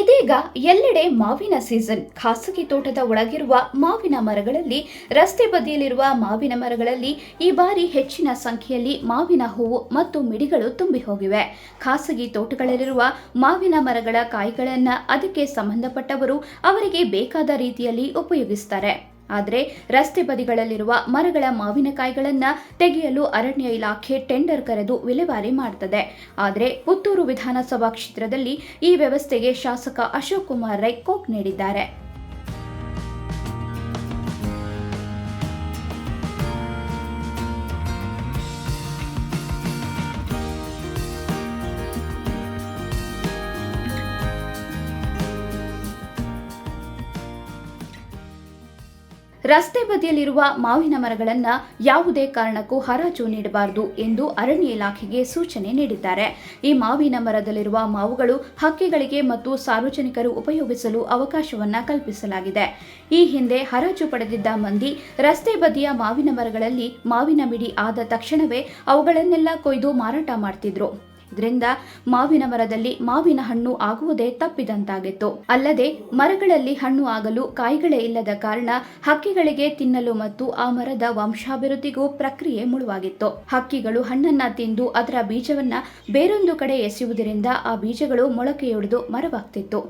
ಈಗ ಎಲ್ಲೆಡೆ ಮಾವಿನ ಸೀಸನ್. ಖಾಸಗಿ ತೋಟದ ಒಳಗಿರುವ ಮಾವಿನ ಮರಗಳಲ್ಲಿ, ರಸ್ತೆ ಬದಿಯಲ್ಲಿರುವ ಮಾವಿನ ಮರಗಳಲ್ಲಿ ಈ ಬಾರಿ ಹೆಚ್ಚಿನ ಸಂಖ್ಯೆಯಲ್ಲಿ ಮಾವಿನ ಹೂವು ಮತ್ತು ಮಿಡಿಗಳು ತುಂಬಿ ಹೋಗಿವೆ. ಖಾಸಗಿ ತೋಟಗಳಲ್ಲಿರುವ ಮಾವಿನ ಮರಗಳ ಕಾಯಿಗಳನ್ನು ಅದಕ್ಕೆ ಸಂಬಂಧಪಟ್ಟವರು ಅವರಿಗೆ ಬೇಕಾದ ರೀತಿಯಲ್ಲಿ ಉಪಯೋಗಿಸ್ತಾರೆ. ಆದರೆ ರಸ್ತೆ ಬದಿಗಳಲ್ಲಿರುವ ಮರಗಳ ಮಾವಿನಕಾಯಿಗಳನ್ನು ತೆಗೆಯಲು ಅರಣ್ಯ ಇಲಾಖೆ ಟೆಂಡರ್ ಕರೆದು ವಿಲೇವಾರಿ ಮಾಡುತ್ತದೆ ಆದರೆ ಪುತ್ತೂರು ವಿಧಾನಸಭಾ ಕ್ಷೇತ್ರದಲ್ಲಿ ಈ ವ್ಯವಸ್ಥೆಗೆ ಶಾಸಕ ಅಶೋಕ್ ಕುಮಾರ್ ರೈ ಕೋಕ್ ನೀಡಿದ್ದಾರೆ. ರಸ್ತೆ ಬದಿಯಲ್ಲಿರುವ ಮಾವಿನ ಮರಗಳನ್ನು ಯಾವುದೇ ಕಾರಣಕ್ಕೂ ಹರಾಜು ನೀಡಬಾರದು ಎಂದು ಅರಣ್ಯ ಇಲಾಖೆಗೆ ಸೂಚನೆ ನೀಡಿದ್ದಾರೆ. ಈ ಮಾವಿನ ಮರದಲ್ಲಿರುವ ಮಾವುಗಳು ಹಕ್ಕಿಗಳಿಗೆ ಮತ್ತು ಸಾರ್ವಜನಿಕರು ಉಪಯೋಗಿಸಲು ಅವಕಾಶವನ್ನ ಕಲ್ಪಿಸಲಾಗಿದೆ. ಈ ಹಿಂದೆ ಹರಾಜು ಪಡೆದಿದ್ದ ಮಂದಿ ರಸ್ತೆ ಬದಿಯ ಮಾವಿನ ಮರಗಳಲ್ಲಿ ಮಾವಿನ ಮಿಡಿ ಆದ ತಕ್ಷಣವೇ ಅವುಗಳನ್ನೆಲ್ಲ ಕೊಯ್ದು ಮಾರಾಟ ಮಾಡ್ತಿದ್ರು. ಇದರಿಂದ ಮಾವಿನ ಮರದಲ್ಲಿ ಮಾವಿನ ಹಣ್ಣು ಆಗುವುದೇ ತಪ್ಪಿದಂತಾಗಿತ್ತು. ಅಲ್ಲದೆ ಮರಗಳಲ್ಲಿ ಹಣ್ಣು ಆಗಲು ಕಾಯಿಗಳೇ ಇಲ್ಲದ ಕಾರಣ ಹಕ್ಕಿಗಳಿಗೆ ತಿನ್ನಲು ಮತ್ತು ಆ ಮರದ ವಂಶಾಭಿವೃದ್ಧಿಗೂ ಪ್ರಕ್ರಿಯೆ ಮುಳುವಾಗಿತ್ತು. ಹಕ್ಕಿಗಳು ಹಣ್ಣನ್ನ ತಿಂದು ಅದರ ಬೀಜವನ್ನ ಬೇರೊಂದು ಕಡೆ ಎಸೆಯುವುದರಿಂದ ಆ ಬೀಜಗಳು ಮೊಳಕೆಯೊಡೆದು ಮರವಾಗ್ತಿತ್ತು.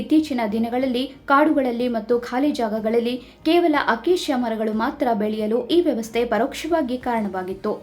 ಇತ್ತೀಚಿನ ದಿನಗಳಲ್ಲಿ ಕಾಡುಗಳಲ್ಲಿ ಮತ್ತು ಖಾಲಿ ಜಾಗಗಳಲ್ಲಿ ಕೇವಲ ಅಕೇಶ್ಯ ಮರಗಳು ಮಾತ್ರ ಬೆಳೆಯಲು ಈ ವ್ಯವಸ್ಥೆ ಪರೋಕ್ಷವಾಗಿ ಕಾರಣವಾಗಿತ್ತು.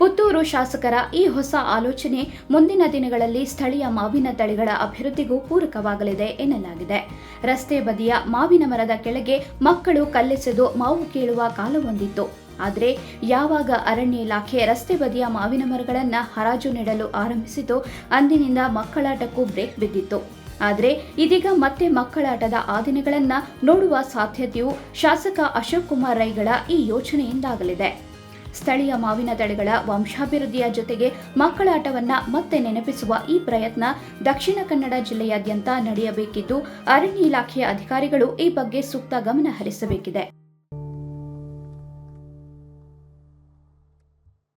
ಪುತ್ತೂರು ಶಾಸಕರ ಈ ಹೊಸ ಆಲೋಚನೆ ಮುಂದಿನ ದಿನಗಳಲ್ಲಿ ಸ್ಥಳೀಯ ಮಾವಿನ ತಳಿಗಳ ಅಭಿವೃದ್ಧಿಗೂ ಪೂರಕವಾಗಲಿದೆ ಎನ್ನಲಾಗಿದೆ. ರಸ್ತೆ ಬದಿಯ ಮಾವಿನ ಮರದ ಕೆಳಗೆ ಮಕ್ಕಳು ಕಲ್ಲೆಸೆದು ಮಾವು ಕೇಳುವ ಕಾಲವೊಂದಿತ್ತು ಆದರೆ ಯಾವಾಗ ಅರಣ್ಯ ಇಲಾಖೆ ರಸ್ತೆ ಬದಿಯ ಮಾವಿನ ಮರಗಳನ್ನು ಹರಾಜು ನೀಡಲು ಆರಂಭಿಸಿತು ಅಂದಿನಿಂದ ಮಕ್ಕಳಾಟಕ್ಕೂ ಬ್ರೇಕ್ ಬಿದ್ದಿತ್ತು. ಆದರೆ ಇದೀಗ ಮತ್ತೆ ಮಕ್ಕಳಾಟದ ಆ ದಿನಗಳನ್ನು ನೋಡುವ ಸಾಧ್ಯತೆಯು ಶಾಸಕ ಅಶೋಕ್ ಕುಮಾರ್ ರೈಗಳ ಈ ಯೋಚನೆಯಿಂದಾಗಲಿದೆ. ಸ್ಥಳೀಯ ಮಾವಿನ ತಳಿಗಳ ವಂಶಾಭಿವೃದ್ಧಿಯ ಜೊತೆಗೆ ಮಕ್ಕಳಾಟವನ್ನ ಮತ್ತೆ ನೆನಪಿಸುವ ಈ ಪ್ರಯತ್ನ ದಕ್ಷಿಣ ಕನ್ನಡ ಜಿಲ್ಲೆಯಾದ್ಯಂತ ನಡೆಯಬೇಕಿದ್ದು ಅರಣ್ಯ ಇಲಾಖೆಯ ಅಧಿಕಾರಿಗಳು ಈ ಬಗ್ಗೆ ಸೂಕ್ತ ಗಮನ ಹರಿಸಬೇಕಿದೆ.